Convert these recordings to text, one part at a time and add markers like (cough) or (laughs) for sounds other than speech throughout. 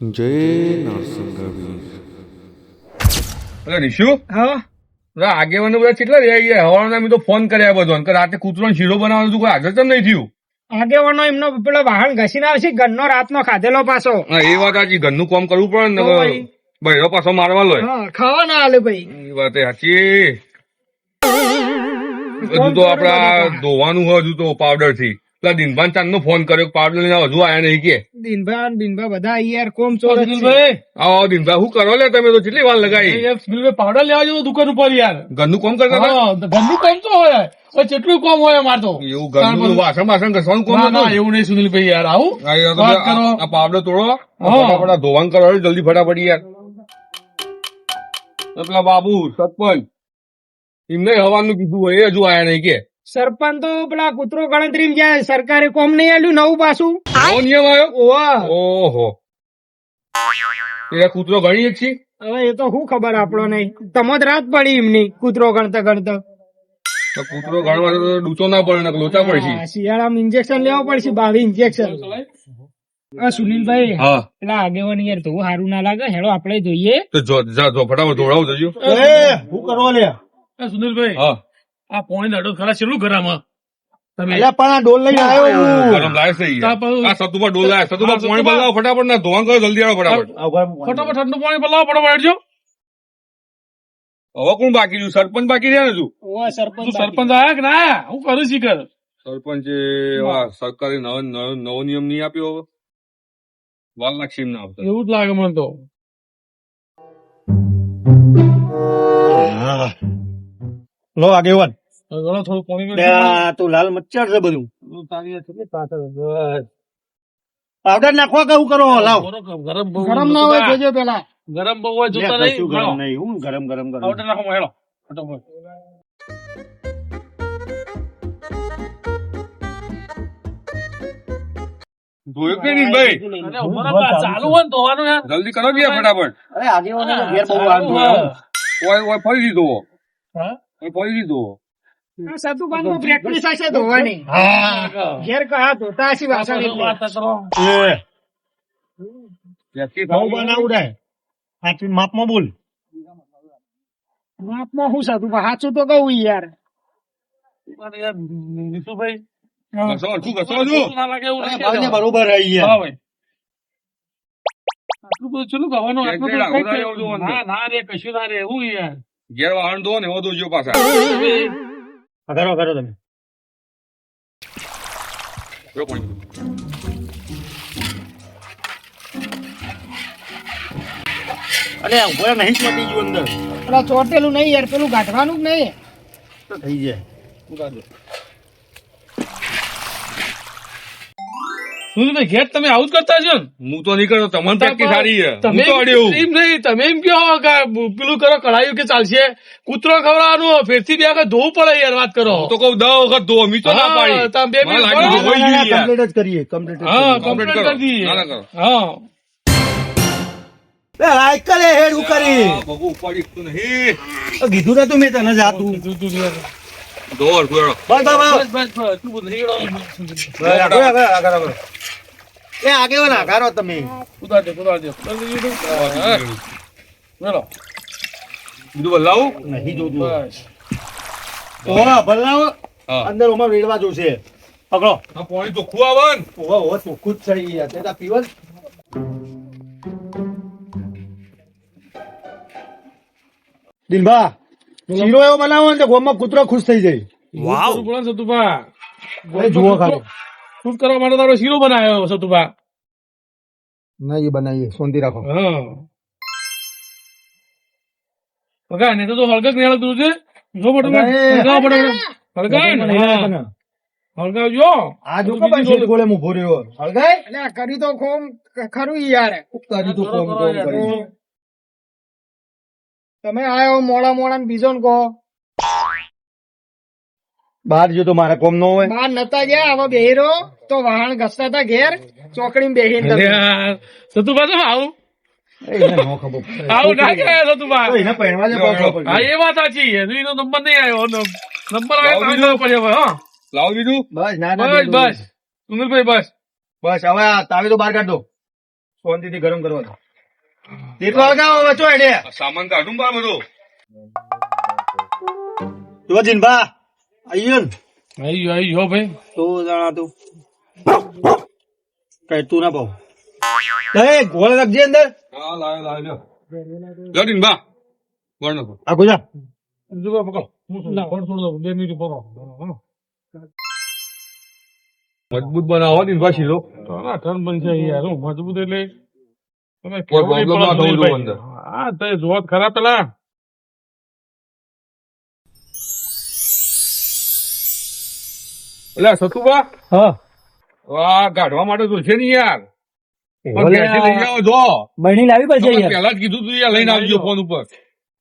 જય નરસિંહ રીશુ હા? બધા આગેવાનો બધા કેટલા રહ્યા ગયા હવાના મેં તો ફોન કર્યા બધો. કે રાતે કૂતરો શીરો બનાવવાનું હતું કોઈ આગળ કેમ નહીં થયું. આગેવાનો એમનો પેલો વાહન ઘસીને આવશે ઘરનો રાતનો ખાધેલો પાછો. હા એ વાત સાચી. ઘરનું કામ કરવું પડે ને ભાઈ. પાછો મારવા લો હા ખાવા ના હાલે ભાઈ. એ વાત સાચી. હજુ તો આપડા ધોવાનું હજુ તો પાવડરથી. પેલા દિનભાન ચાંદ નો ફોન કર્યો પાવડર લઈને. હજુ આયા નહીં કે. દિનભા ને દિનભા બધા યાર કોમ ચોર છે. આવો દિનભાઈ શું કરો લે તમે તો કેટલી વાર લગાવી એ સુનિલભાઈ પાવડર લેવા જેવું દુકાન ઉપર યાર. ઘરનું કોમ કરતા હતા? ઘરનું કોમ તો હોય જેટલું કોમ હોય અમાર તો. એવું ઘરનું વાસણ વાસણ ઘસવાનું કોમ ના એવું નહીં સુનિલભાઈ યાર આવું. આ પાવડર તોડો. ફટાફટ ધોવાણ કરો જલ્દી ફટાફટ યાર. પેલા બાબુ સરપંચ એમને હવાનું કીધું હોય એ હજુ આયા નહીં કે. સરપંચ તો પેલા કૂતરો ગણતરી જાય સરકારે કોમ નહીં આલ્યું નવું પાછું. નવો નિયમ આવ્યો? ઓહો. એ કૂતરો ગણીએ છીએ? છે હવે એ તો શું ખબર આપણો નહીં. તમો જ રાત પડી એમની કૂતરો ગણતા ગણતા. તો કૂતરો ગણવા તો ડૂચો ના પડે લોચા પડશે શિયાળામાં ઇન્જેક્શન લેવા પડશે બાવી ઇન્જેક્શન સુનિલભાઈ હા. પેલા આગેવાન યાર તો સારું ના લાગે. હેડો આપણે જોઈએ. તો જો જા જો ફટાફટ દોડાવો જજો. એ સુનિલભાઈ હા. આ પોણી દાડો ખરા છેલ્લું ઘરામાં. તમે ગરમ લાવે છે યાર. તા પાછું- આ સતુભા ડોલ લાવે. સતુભા હા, પાણી સતુભા. બદલાવો ફટાફટ ના ધોવાણ કરો જલ્દી આવો ફટાફટ. ફટાફટ ઠંડુ પાણી પલાવો ફટાફટ હેડજો. હવે કોણ બાકી રહ્યું? સરપંચ બાકી રહ્યા ને હજુ? સરપંચ તું સરપંચ આયા કે ના આયા? હું કરું શીખર. સરપંચે એવા સરકારે નવો નવો- નવો નિયમ નહીં આપ્યો હવે. વાર લાગશે એમને આવતા એવું જ લાગે મને તો. લો આગેવાન તો લાલ મચ્છર છે બધું. તારી આ કેટલી પાછળ બસ. પાવડર નાખવા કેવું કરો? લાવ. ગરમ ગરમ બહુ ગરમ ના હોય જોજો પેલા. ગરમ બહુ હોય જોતા નહીં ગરમ. નહીં હું ગરમ ગરમ ગરમ પાવડર નાખો હેડો ફટાફટ. જોયું કે નહીં ભાઈ? ચાલુ હોય ને ધોવાનું યાર જલ્દી કરો કે ફટાફટ. અરે આજે ઘેર બહુ વાંધો હોય. ઓય ઓય ફરી દીધો. હા? ઓય ફરી દીધો આ પ્રેક્ટિસ હશે ધોવાની ઘેર કહા ધોતા હશે વાસણ. એ. માપમાં બોલ. માપમાં હું સાચું તો કહું યાર. બરોબર ના ના રે કશું ના રે હું યાર. ઘેર વાહન દો ને વધુ જો પાછા. કરો કરો તમે. જો પાણી. અરે ઊભો નહીં છે બીજું અંદર. અરે ચોટેલું નહીં યાર પેલું ગાંઠવાનું જ નહીં. તો થઈ જાય. સુનિલભાઈ ઘેર તમે આવું જ કરતા છો ને. હું તો નહીં કરતો તમને પ્રેક્ટિસ સારી છે. તમે તો અડ્યું એમ નહીં તમે એમ કહો કે પેલું કરો કઢાયું કે ચાલશે? કૂતરો ખવડાવવાનું ફેરથી બે વખત ધોવું પડે યાર વાત કરો. તો કહું દસ વખત ધો મી તો ના પાડી. તમે બે મિનિટ. કમ્પ્લીટ જ કરીએ કમ્પ્લીટ હા કમ્પ્લીટ કરી. દઈએ. ના, ના કરો. હા. લાઈક કરે હેડ હું કરી. તો કીધું ને તું મેં તને જાતું. તું- તું હરખું હેડો. બસ બસ બસ બસ એટલું બધું. બસ, આગળ, આગળ, આગળ. એ આગેવાન આગારો તમે. ઉતાર દે ઉતાર દે. બોલો. બીજું બદલાવું નહીં જોતું. બસ. ઓવા ભલાવો અંદર ઓમાં રેડવા જોશે. પકડો. આ પાણી ચોખ્ખું આવે ને ઓવા ઓવા ચોખ્ખું જ છે. યાર તે તા પીવન દિલભા. શીરો એવો બનાવો ને તો ગોમાં કૂતરો ખુશ થઈ જાય. વાવ. બોલો સતુભા. જુઓ ખાલી. ખુશ કરવા માટે તારો શીરો બનાવ્યો સતુભા. ના એ બનાવીએ સોંધી રાખો. બગા ને તો હળગક નહીં હળગતું છે. જો બટુ હળગાવ પડે. હળગાય ને. હા. હળગાવજો. આ જો કે શેઠ ગોળે મુ ભોર્યો હળગાય? એટલે કરી તો કોમ ખરું યાર. કરી તો કોમ કોમ કરી તમે આયો મોડા મોડા ને બીજો ને કહો. બહાર જો તો મારા કોમ નો હોય. બહાર નતા ગયા હવે બેહીરો. તો વાહન ઘસતા હતા ઘેર ચોકડી બેહીને અરે તમે. તો આવું. એ એને ન ખબર પડે. આવું ના કહેવાય સતુભા તો એને પહેરવા દે હા એ વાત સાચી એનો નંબર નહીં આવ્યો નંબર આવ્યો તો લાવો આગળ પડ્યો હા. લાવ બીજું. બસ ના ના બસ બસ. સુનિલભાઈ બસ. બસ હવે તાવે તો બહાર કાઢ દો. શાંતિથી ગરમ કરવા દો. તેટલો લગાવો વચો આ સામાન કાઢું બા બધો. જો જીનભા આઈયો ને? આઈ આઈ હો ભાઈ. તો જાણા તું. કઈ તું ના પાઉ એ ગોળ રાખજે અંદર. હા લાવે લાવે લ્યો. લ્યો ડીનબા ગોળ નાખો. આ ગુજા. જુઓ પકડો. ના ફોન છોડ દો બે મિનિટ પકડો મજબૂત બનાવો ડીનબા શીરો ના ટર્ન બનશે યાર મજબૂત એટલે હા તો એ ખરા પેલા. એટલે સતુભા? હા. આ કાઢવા માટે તો છે ને યાર. પણ ઘરેથી લઈ આવો જો. બહેણી લાવી પડશે પેલા જ કીધું તું યાર લઈને આવજો ફોન ઉપર.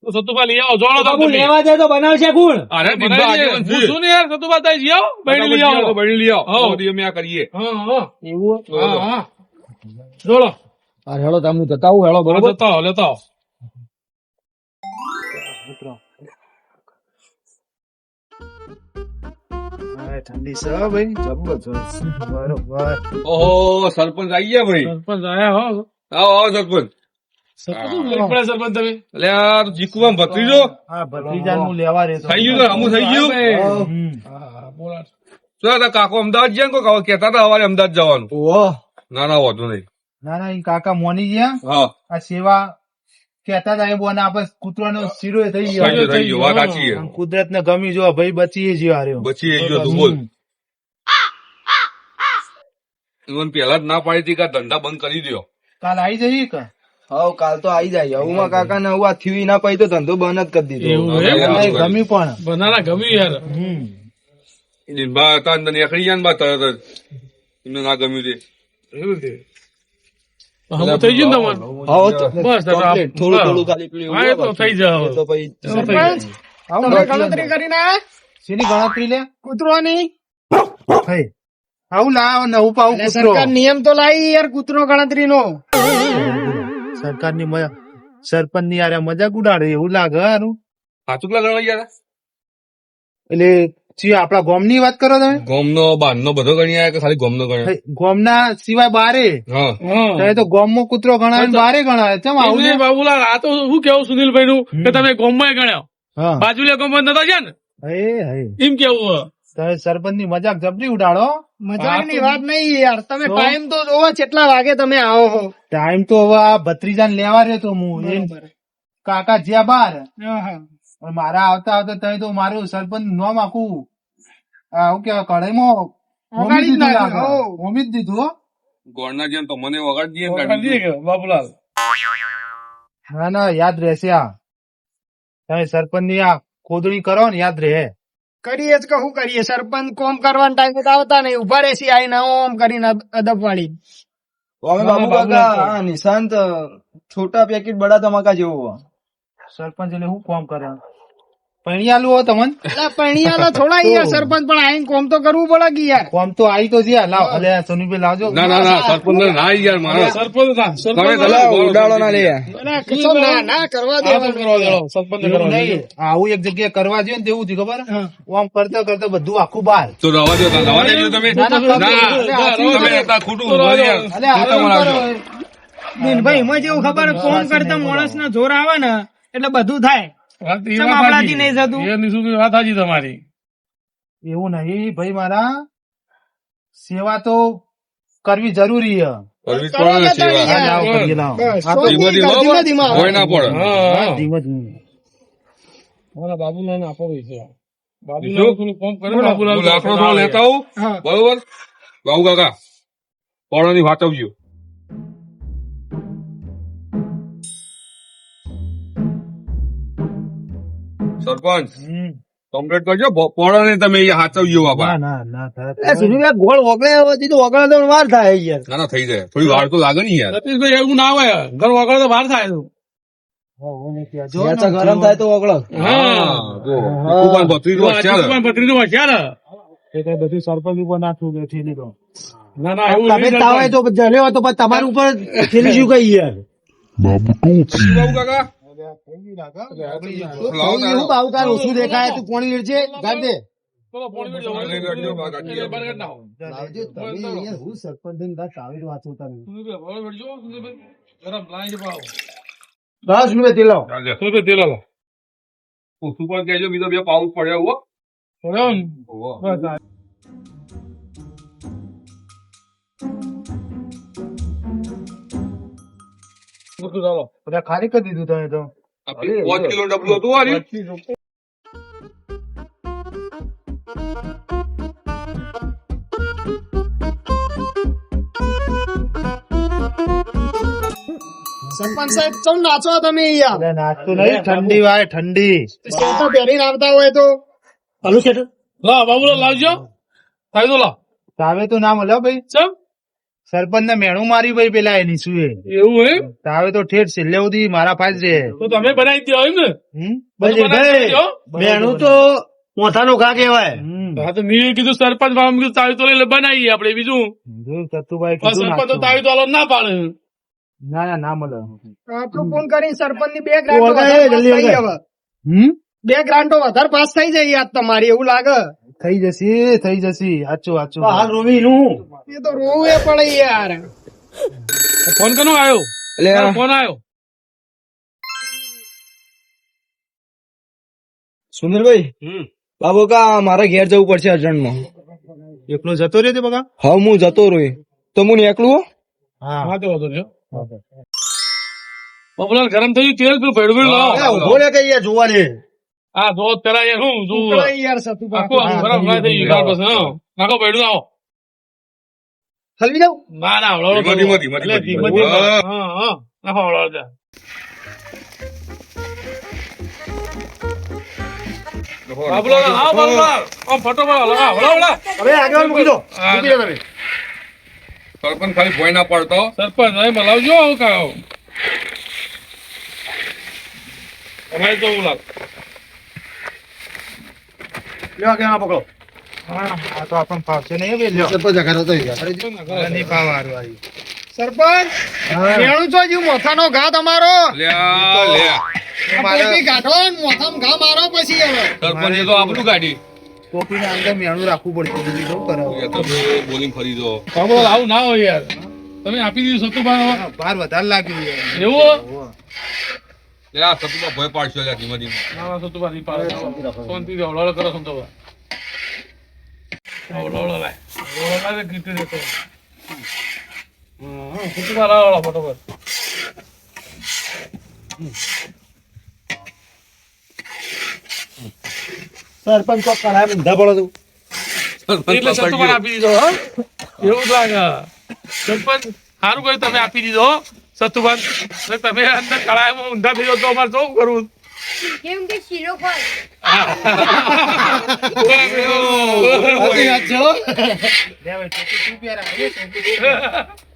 તો સતુભા લઈ આવો જોડો તો બાબુ લેવા જાય તો બનાવશે કોણ અરે. પૂછું ને યાર સતુભા તાઈ જી આવો. બહેણી લઈ આવો. બહેણી લઈ આવો. કરીએ. હા હા. એવું હા હા. જોડો. અરે હેળો તમે જતા આવું હેડો બરોબર? જતા આવો લેતા આવો. ઠંડી છે ભાઈ. જબરજસ્ત બરોબર. ઓહો સરપંચ આવી ગયા ભાઈ. સરપંચ આયા હો. આવો આવો સરપંચ. આ હા. હા, કાકો અમદાવાદ ગયા કહેતા હતા અમદાવાદ જવાનું. ઓહો. ના ના વાંધો નહીં. ના ના કાકા મોની ગયા. આ સેવા કેતા હતા એ બોને આપણે કૂતરાનો શીરો થઈ ગયો. કુદરત ને ગમી જો ભાઈ બચી જ્યો હાર્યો. બચી એ ગયો તું બોલ. ઈવન પેલા જ ના પાડી હતી કે ધંધા બંધ કરી દ્યો. કાલ આવી જઈએ કે? હવ કાલ તો આવી જાય. હવમાં કાકા ને હું આ થયું ના પડી તો ધંધો બંધ જ કરી દીધો? હા, ગમી પણ. બનાના ગમ્યું યાર. હમ. બા હતા અંદર નીકળી ગયા ને બા તરત જ. એમને ના ગમ્યું તે. એવું છે હમું થઈ ગયું તમારે? બસ તો આ- complete. થોડું થોડું ખાલી પેલું તો થઈ જાય તો પછી તમે ગણતરી કરીને શેની ગણતરી લે? કૂતરોની હઈ આવું લાવ નવું પાવું કૂતરો. સરકાર નિયમ તો લાવી યાર કૂતરો ગણતરીનો. સરકારની મજા સરપંચની યાર મજાક ઉડાડે એવું લાગે સાચું એટલે જી આપણા ગોમની વાત કરો તમે? ગોમનો બારનો બધો ગણી આવ્યા કે ખાલી ગોમનો ગણ્યો ગોમ ના સિવાય બારે. હા. તો એ ગોમમાં કૂતરો ગણાય ને બારે ગણાય. ચમ આવું? બાબુલાલ આ તો શું કેવું સુનિલભાઈ નું કે તમે ગોમમાં ગણ્યો? હા. બાજુલે ગોમમાં નતા ગયા ને? એમ કેવું તમે સરપંચની મજાક જબરી ઉડાડો. મજાકની વાત નહીં યાર. તમે ટાઈમ તો જોવો કેટલા વાગે તમે આવો હો. ટાઈમ તો હવે આ ભત્રીજા ને લેવા રહ્યો તો હું એમ. કાકા જ્યાં બાર. હા, હા. પણ મારા આવતા આવતા તમે તો મારું સરપંચનું નામ આખું આ શું કેવાય કઢાઈમાં હોમી દીધું. હોમી ગોળના જેમ તો મને વગાડી દે બાપુલાલ? ના ના યાદ રહેશે આ. તમે સરપંચની આ ખોદણી કરો ને યાદ રહે. કરીએ જ કહું કરીએ? સરપંચ કોમ કરવાના ટાઈમે તો આવતા નહીં. ઊભા રહેશે આઈને ઓમ કરીને અદબ વાળી બાબુ કાકા નિશાંત છોટા પેકેટ બડા ધમાકા જેવો. સરપંચ એટલે હું કોમ કરે? પૈણિયાલું હો તમન એટલે થોડા યાર સરપંચ પણ આઈને કોમ તો કરવું પડે કે યાર કોમ તો આવી તો જ્યાં લાવ અલે સોનીભાઈ લાવજો ના ના ના સરપંચ ના યાર મારા સરપંચ ના સરપંચ તમે ઉડાડો ના લે ના ના કરવા દે કરવા દે સરપંચ ને કરવા દે આવું એક જગ્યાએ કરવા જોઈએ ને તેવું છે ખબર. આમ કરતા કરતા બધું આખું બહાર તો રવા દો રવા દે તમે ના, ખોટું. અલે. ભાઈ એમાં જેવું ખબર કોમ કરતા માણસ ના જોર આવે ને એટલે બધું થાય વાત એ વાત આપણાથી નહીં થતું? એ નિશુભાઈ વાત સાચી તમારી? એવું નહીં ભાઈ મારા સેવા તો કરવી જરૂરી છે. કરવી પડે ને કે તાળી સેવા. હા, લાવો, યાર. કરીએ, લાવો. બસ, આ સરપંચ. કમ્પ્લીટ કરજો. પોળાને તમે અહીંયા હાચવજો બાબા ના ના ના. એ ગોળ ઓગળે તો ઓગળે તો વાર થાય યાર. ના ના થઈ જાય. થોડી વાર તો લાગે ને યાર. સતીશભાઈ એવું ના હોય. ઘર વગર તો વાર થાય ને ને, ગરમ થાય તો ઓગળે હા. જો. કુકુભાઈ બત્રીસ આ વર્ષ થયા ને. ચૂકવાન પત્રીનું હોશિયાર. હે. બધું સરપંચ ઉપર નાખવું કે ઠેલી દો. ના ના એવું તમે નહીં તો જલ્યો તો તમારું ઉપર ઠેલી શું કઈ યાર? બાબુ કાકા? ઓછું દેખાય? તું કોણી પાણી હું સરપંચ વાંચો તમે. દસ રૂપિયા તેલ લાવો. તેલ. ઓછું કહેજો બીજો બે પાઉચ પડ્યા હો પડ્યો મૂકું ચાલો. બધા ખાલી કરી દીધું તમે તો. પાંચ કિલો ડબલું હતું આ સરપંચ સાહેબ ચમ નાચો તમે અહીંયા? અરે નાચતું નહીં ઠંડી વાય ઠંડી. સ્વેટર પહેરીને આવતા હોય તો? લાવ, બાબુલાલ લાવજો. થાય તો લાવ. તાવે તો નામ મળ્યો ભાઈ. ચમ? સરપંચ ને મેણું મારી ભાઈ પેલા એની શું એવું હે તાવે તો ઠેઠ છેલ્લે સુધી મારા પાસ રે તો તમે બનાવી દો એમ ને. બેનું તો મોથાનું ઘા કહેવાય. હા તો મેં કીધું સરપંચ ભાવ કીધું તાવી તો લઈને બનાવીએ આપડે બીજું. કીધું સરપંચ તો. તાવી તો ના પાડે. ના ના ના મળે. આટલું ફોન કરીને સરપંચની બે ગ્રાન્ટો વગાડે, વધારે પાસ જલ્દી. હવે. બે ગ્રાન્ટો વધારે પાસ થઈ જાય યાદ તમારી એવું લાગે. થઈ જશે થઈ જશે. આચું સાચું. હાલ રોવી નું. એ તો રોવે પડે યાર. ફોન કનો આવ્યો એટલે ફોન આવ્યો સુનિલભાઈ બાબો કા મારે ઘેર જવું પડશે અર્જન્ટમાં. એકલો જતો રહ્યો તે બગા હા હું જતો રહ્યો. તો હું એકલું હા? હા. તો વાંધો નહીં હો. ગરમ થઈ ગયું તેલ પેલું ભેડું ભેડું લાવો. ઊભો કઈ જોવા દે. હા જો પેલા યાર હું ઉકળાય યાર સતુ આખું ગરમ ના થઈ ગયું બસ નાખો ભેડું લાવો હલવી જાવ ના ના હળો ધીમે ધીમે ધીમે ધીમો. હા. હા નાખો હળો જા. આવો સરપંચ. ખાલી ભોય ના પડતો. આવું લેવા કે પકડો. આ તો આપણને ફાવશે નહીં બે સરપંચ આગળ હતો નહીં ફાવવાનું આવી સરપંચ મેણું છો જીવ મોથાનો ઘા તમારો? મારો પછી હવે. સરપંચે તો આપણું ગાડી ટોપીને અંદર મેણું રાખવું પડશે બીજું શું કરાવું. તમે બોલિંગ ફરી દો બાબુલાલ આવું ના હોય યાર. તમે આપી દીધું હા, ભાર વધારે લાગ્યું એવું ઓહો. લ્યા સતુમાં ભય પાડશો લ્યા ધીમે ધીમે. ના ના સતુભાઈ નહીં પાડે. શાંતિથી હળવો હળવો કરો હળવો લાય હળવો હળવો લાય તો. કીધું દેતો હા સતુભાઈ લાવો હળવો ફટોફટ. સરપંચ કોક કરાય ઊંધા પડો તું. એટલે સતુભાઈ આપી દીધો હો. એવું લાગે. સરપંચ સારું કર્યું તમે આપી દીધો હો સતુભાઈ તમે અંદર કળાયમાં ઊંધા થઈ તો અમારે શું કરવું કેમ કે શીરો ખોય. (laughs) (laughs)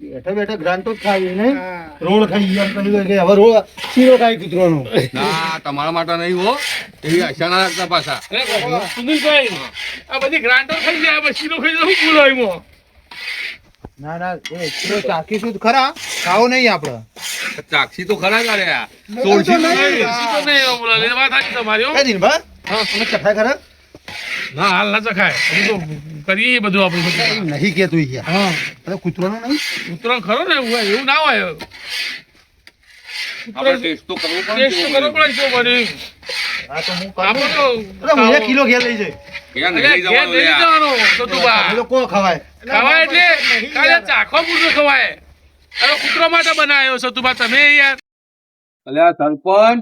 બેઠા બેઠા ગ્રાન્ટો જ ખાવી ને રોડ ખાઈ ગયા એમ કે હવે રોડ શીરો ખાઈ કૂતરોનો ના તમારા માટે નહીં હો. એવી આશા ના રાખતા પાછા. સુનિલભાઈ આ બધી ગ્રાન્ટો થઈ જાય પછી નો ખાઈ જાય બોલો એમાં? ના ના એ કિલો ચાખીશું તો ખરા ખાવો નહીં આપડે. ચાખી તો ખરા કરે. આ સોળસી તો નહીં. તમારી હો. તમે ચખાય ખરા? ના હાલ ના ચખાય. તો કરીએ બધું આપણું નહીં કેતું યાર હા. અરે કૂતરાનું નહીં? ઉતરણ ખરો ને એવું હોય, એવું ના હોય. ટેસ્ટ તો કરવો પડે શું કિલો ઘેર લઈ જવાનું તો તું બા. ખવાય. ખવાય એટલે ખાલી ચાખવા પૂરતું ખવાય. અરે કૂતરો માટે બનાવ્યો છે તું બા તમે યાર. અલ્યા સરપંચ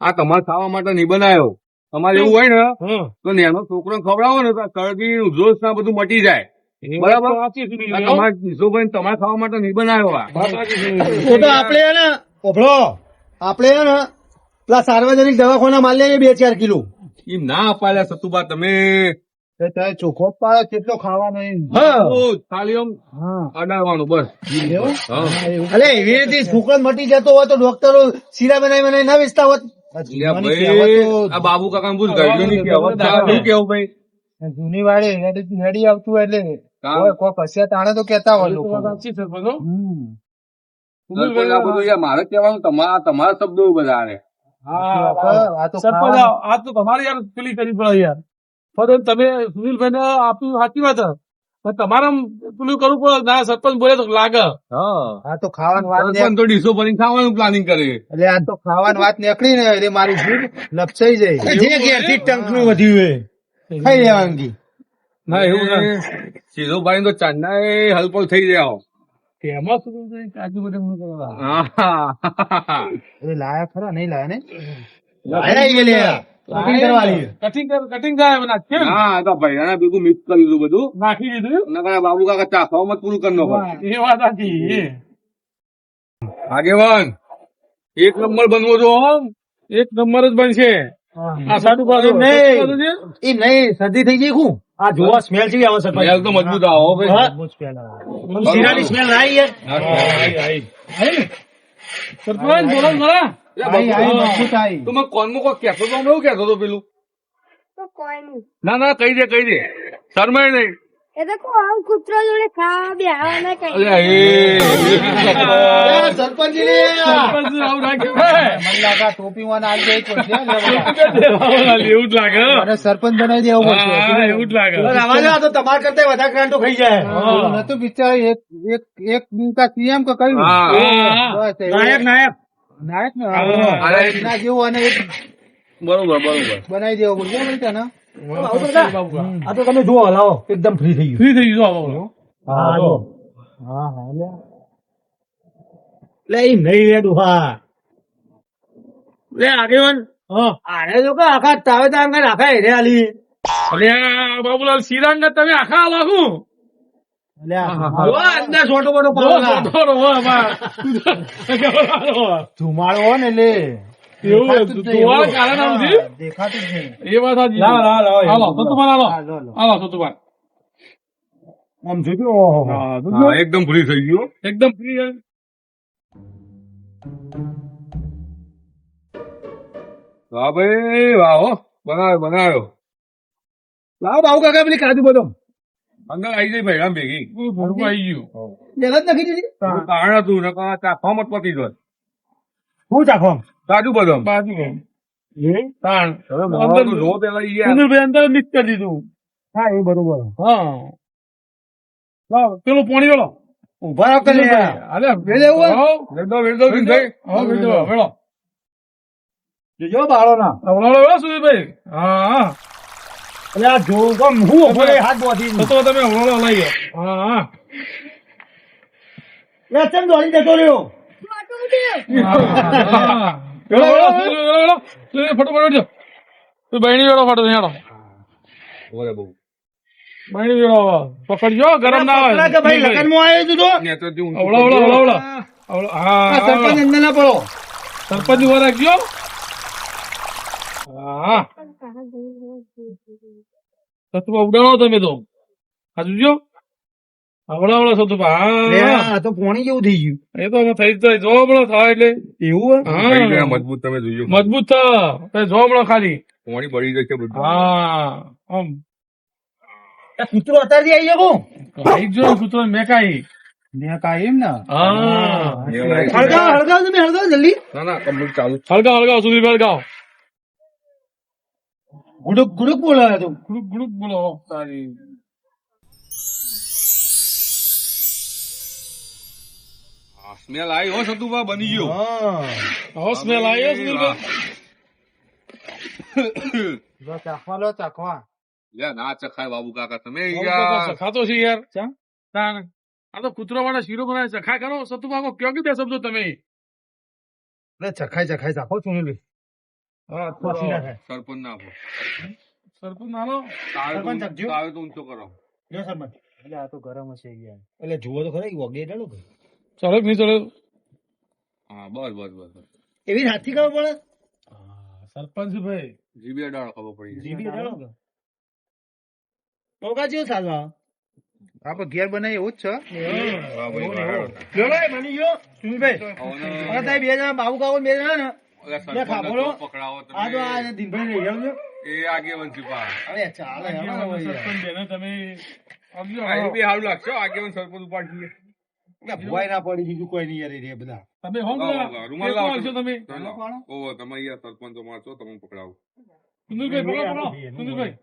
આ તમારે ખાવા માટે નહીં બનાવ્યો. તમારે એવું હોય ને તો નેનો છોકરો ખવડાવો ને તો કળગી શરદી ના બધું મટી જાય. બરાબર? તમારે તમારે ખાવા માટે નહીં બનાવ્યો તો તો આપણે હે ને ઓભળો આપણે હે ને પેલા સાર્વજનિક દવાખાના માલ લઈએ બે ચાર કિલો. એમ ના અપાયેલા સતુબા તમે. ચોખ્ખો પાડો કેટલો ખાવાનો અડાડવાનું બસ. એવું? અરે એવી રીતે છોકરો મટી જતો હોય તો ડોક્ટરો શીરા બનાવી બનાવી ના વેચતા હોત. આ બાબુ કાકા ભૂલ ગયું કેવું ભાઈ જૂની વાળી હેડી આવતું હોય એટલે. કોઈ કોઈ તાણે તો કેતા હોય લોકો. મારે કહેવાનું તમારા તમારા શબ્દો બધા આ તો સરપંચ ખાવાનું- તો તમારે યાર પેલી કરવી પડે યાર. પણ તમે સુનિલભાઈ ને આપ્યું સાચી વાત તમારે પેલું કરવું પડે. ના સરપંચ બોલે તો લાગે. આ તો ખાવાનું વાત સરપંચ તો ડીસો ભરીને ખાવાનું પ્લાનિંગ કરે. એટલે આ તો ખાવાની વાત નીકળી ને એટલે મારી જીભ લપસાઈ જાય. જે ઘેરથી ટંકનું વધ્યું એ ખાઈ લેવાનું ના એવું ના. સીધો ભાઈ તો ચાંદના એ હલપલ થઈ ગયા તેમાં શું કાજુ બધું નું કરવા હા લાયા ખરા નહીં લાયા ને? લાયા Shopping કરવાની. કટિંગ કટિંગ થાય એમાં નાખીએ ને? હા તો ભાઈ એને બિલકુલ મિક્સ કરી દીધું બધું. નાખી દીધું? નકર બાબુ કાકા ચાખવા મત પૂરું કરી નાખો. એ વાત સાચી આગેવાન એક નંબર બનવો છો એક નંબર જ બનશે. આ સાડું પાસે નહીં. એ નહીં સદી થઈ ગઈ શું? આ જોવા સ્મેલ છે આવે સરપંચ સ્મેલ તો મજબૂત આવો ભાઈ. હા? શીરાની સ્મેલ આવી યાર સરપંચ બોલો ને તું મને કોનમાં કોઈ કહેતો તો એવું પેલું તો કોઈ નહીં ના ના કહી દે કહી દે શરમાય નહીં એ તો કોઈ આમ કૂતરો જોડે ખાવા બેહવાના કઈ અલ્યા એ સરપંચ લે સરપંચ આવું રાખ્યું મને લાગે ટોપી એવું જ લાગે અને સરપંચ બનાવી દેવો પડશે એવું જ લાગે તો તમારા કરતા વધારે ક્રાંતો ખાઈ જાય પેલું નતું પિક્ચર એક એક એક કા સીએમ કે કયું. બસ નાયક નાયક નાયક ને. ના જેવું અને એક બરોબર બરોબર. બનાવી દેવો પડશે બરાબર છે ને? આ તો તમે જુઓ લાવો. એકદમ ફ્રી થઈ ગયું. ફ્રી થઈ ગયું આ બાબુ. હા હા હા લે. લે ઈ નહીં રે ડુહા લે આગેવાન. હા. આને જો કે આખા તાવે તાવ આખા હેરે આલી. અલ્યા બાબુલાલ સિરાંગ તમે આખા લાગુ ધુમાડો હોય ને લે. એવું ધુમાડો છે? દેખાતું જ નહીં. એ વાત સાચી લાવો, લાવો, લાવો, આમ એકદમ ફ્રી થઈ ગયો. એકદમ ફ્રી વાહ ભાઈ વાહ બનાવ્યો બનાવ્યો. લાવો બાબુ કાકા પેલી કાજુ બધો અંદર આવી જાય ભાઈ ભેગી. ભરવું આવી ગયું. પેલા જ નાખી દીધી? કારણ હતું આ ચાખવા મત પતી જોત શું ચાખો કાજુ બદામ બાજુ તાણ. પેલા. અંદર મિક્સ કરી દીધું. હા એ બરોબર. હા. પેલું પોણી વેળો. ઊભા રહો કે લે. અલે વેલ એવું હોય? હાવ, વેડો વેડો વિનભાઈ. હાવ, વેળો, વેળો. બાળો ના વેળો સુનિલભાઈ. હા હા. એટલે આ જો હું ઊભો હાથ બોધી તો તો તમે હવડાવો લઈ ગયો હા હા લે ચમ દોડી જતો રહ્યો ફોટો ઉઠ્યો. હા. વેળો વેળો સુનિલ, વેળો વેળો સુનિલ, ફટોફટ વેળો. તું બહેણી વેળો ફટો હેડો ઓરે બહુ. બહેણી વેળો પકડજો ગરમ ના હોય કે ભાઈ લગનમાં આવ્યો તું તો ને તો જે ઊંચું હવડો હવડો પડી હવડો ગયું. હવડો હા સરપંચ અંદર ના પડો સરપંચ ઊભા રાખજો હા. સતુભા ઉડાડો તમે તો. હાજુ જો હવડાવડો સતુભા હા. આ તો પોણી જેવું થઈ ગયું. એ તો અમે થઈ જાય જો હમણાં થાય એટલે. એવું હા? મજબૂત તમે જોજો મજબૂત થાય જો હમણાં ખાલી. પોણી પડી જશે બધું. હા આમ. કૂતરો અત્યારથી આવી જાય ખાઈ જો કૂતરો મેં કાઈ એમ ને? હા. હળગાવ હળગાવ તમે હળગાવ જલ્દી. ના ના કમ્પ્લીટ ચાલુ હળગાવ હળગાવ સુધી હળગાવ. ગુડુક ગુડુક બોલાવે તું. ગુડુક ગુડુક બોલો તારી. સ્મેલ આવી હો સતુભા બની ગયો. હા. સ્મેલ જો ચાખવા લો ચાખવા. લે ના ચખાય બાબુ કાકા તમે યાર. ચખાતો છે યાર. ચમ? આ તો કૂતરો વાળા શીરો બનાવે ચખા કરો સતુભાગો કયો કે બે શબ્દો તમે? લે ચખાઈ ચખાઈ ચાખો છું હા સરપંચ ના આપો. સરપંચ ના તાવે તો સરપંચ આપજો. તાવે તો ઊંચો કરો. લ્યો સરપંચ. એટલે આ તો ગરમ હશે એટલે જુઓ તો ખરા વગે ડાલો ચાલો નહીં ચાલો. હા બસ બસ બસ એવી હાથી ખબર પડે? સરપંચ ભાઈ. જીબી અડાડો ખબર પડી. જીબી ડાલો કે જેવો સાલવા? આપણે ઘેર બનાવી એવું જ છે. બે જણા બાબુ કાકો બે જણા ને. પકડાવો તમે. એ અરે ચાલે. સરપંચ બેને તમે આવજો આ બી સારું લાગશે હો, સરપંચ ઉપાડીએ. ભુવાઈ ના પડી બીજું કોઈ નહીં યાર એ બધા. તમે રૂમાલ લાવો અહીંયા સરપંચ પકડાવો. સુંદરભાઈ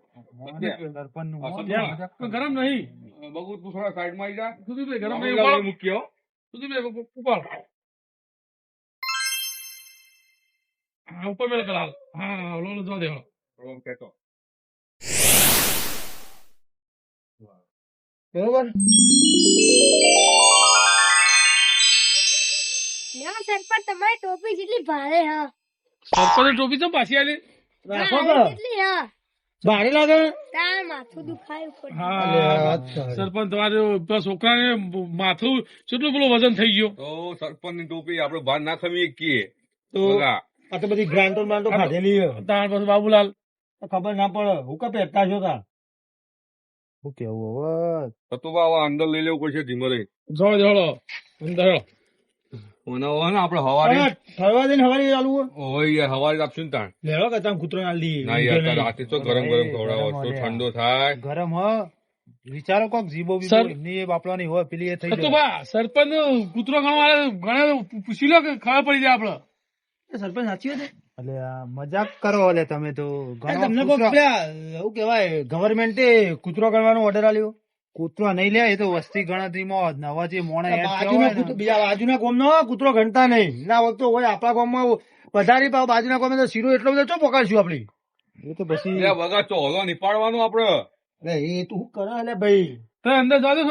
મોં ગરમ નહીં. બગુ, તું થોડા સાઈડમાં આવી જા. સુંદરભાઈ ગરમ નહીં મૂક્યો. ઉપ- ઉપાડો. ઉપર કરાવો. હા ઓલો ઓલો જવા દે હાલો. ઓમ બરોબર? ના સરપંચ તમારી ટોપી જેટલી ભારે હા. સરપંચની ટોપી તો પાછી આલી. રાખો તો. કેટલી હા? ભારે લાગે? તાર માથું દુખાય ઉપર. હા સરપંચ તમારે છોકરાને માથું કેટલું પેલું વજન થઈ ગયું? તો સરપંચની ટોપી આપણે બહાર ના ખમી કીએ. તો બગા. આ તો બધી ગ્રાન્ટો બ્રાન્ટો ખાધેલી. તાર પછી બાબુલાલ. ખબર ના પડે હું કા પહેરતા છો તા શું કેવું હવે? સતુભા, બાવા અંદર લઈ લેવું પડશે ધીમે રહી. જોડો જોડો. અંદર આપણે હવારે હવારે ચાલુ હોય. ઓય યાર હવારે આપશું ને તાણ. લેવા કે તમે કૂતરો ના લી ના યાર રાતે તો ગરમ ગરમ ખવડાવો તો ઠંડો થાય. ગરમ હ. વિચારો કોક જીબો બીબો બાપલાની હોય પેલી એ થઈ તો બા સરપંચ કૂતરો ગણવા ગણે પૂછી લો કે ખબર પડી જાય આપડે. સરપંચ સાચી વાત એટલે મજાક કરો એટલે તમે તો તમને કોક શું કેવાય ગવર્મેન્ટે કૂતરો ગણવાનો ઓર્ડર આલ્યો કૂતરો નહીં લે એ તો વસ્તી ગણતરીમાં નવા જે મોણે બીજા બાજુના ગોમ નો કૂતરો- બીજા બાજુના ગામનો કૂતરો ગણતા નહીં. ના વખતો તો હોય આપણા ગામમાં વધારે પાવ બાજુના ગામમાં તો શીરો એટલો બધો ચો પકડશું આપડી એ તો પછી વગર તો ચોલો નિપાડવાનું આપડે? એ તું કરે એટલે ભાઈ. તો અંદર જવા દે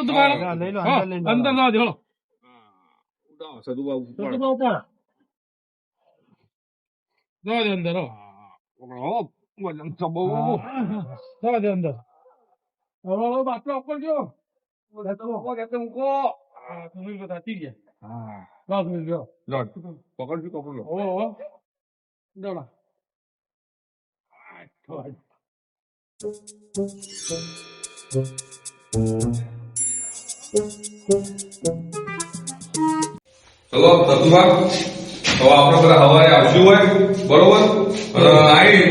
શું તમારે હા, લઈ લો હા, અંદર લઈ લો અંદર જવા દે હળો ઉડાવો, સદુભા, ઉપાડો. સતુભા ઉપર જવા દે અંદર હો પકડો, વજન તો બહુ. જવા દે અંદર હળો હળો બાટલો ઉપર જો મૂકો, એટલે મૂકો. હા તમે બધા થઈ ગયા હા. લાવ તમે જો લો, પકડજો, પકડજો. ઓ ઓ દોડા ચલો સતુભા હવે આપણે બધા હવારે આવશું હોય બરોબર? આવી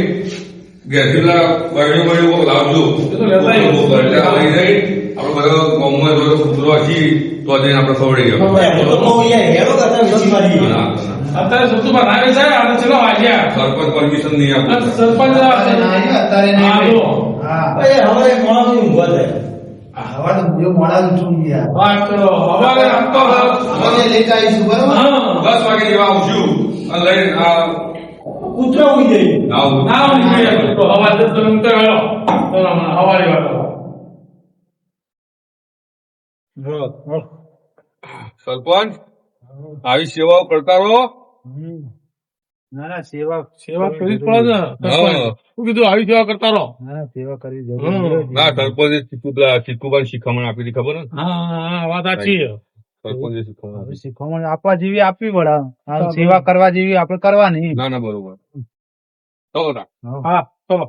પેલા બરણી બરણી લાવજો તો લેતા આવીએ. એટલે આ લઈ જઈ આપણે બધા ગામમાં જોડે કૂતરો હજી તો જઈને આપણે ખવડી ગયો ના. અત્યારે સતુભા નાવે જાય અને ચલો વાગ્યા સરપંચ પરમિશન નહીં આપણે સરપંચ અત્યારે નહીં, હા, હવે માણસ ઊંઘવા જાય હવા તો મોડા ઉઠું ગયા વાત કરો. હવે આપતો હવે લેતા આવીશું બરોબર? હા દસ વાગે જેવા આવજો અને લઈને આ કૂતરો ઉઈ જઈ આવું ના હું જઈ તો હવા દસ કિલોમીટર હેલો. ચલો હમણાં હવારી વાત સરપંચ આવી સેવાઓ કરતા રહો. ના ના સેવા સેવા કરવી જ પડે ને હા. કીધું? આવી સેવા કરતા રહો. ના ના સેવા કરવી. જરૂરી ના સરપંચે ચીકુભાઈ શીખામણ આપી હતી ખબર હા હા વાત સાચી શીખામણ આપવા જેવી આપવી પડે. સેવા કરવા જેવી આપણે કરવાની. ના ના બરોબર. તો હા. ચલો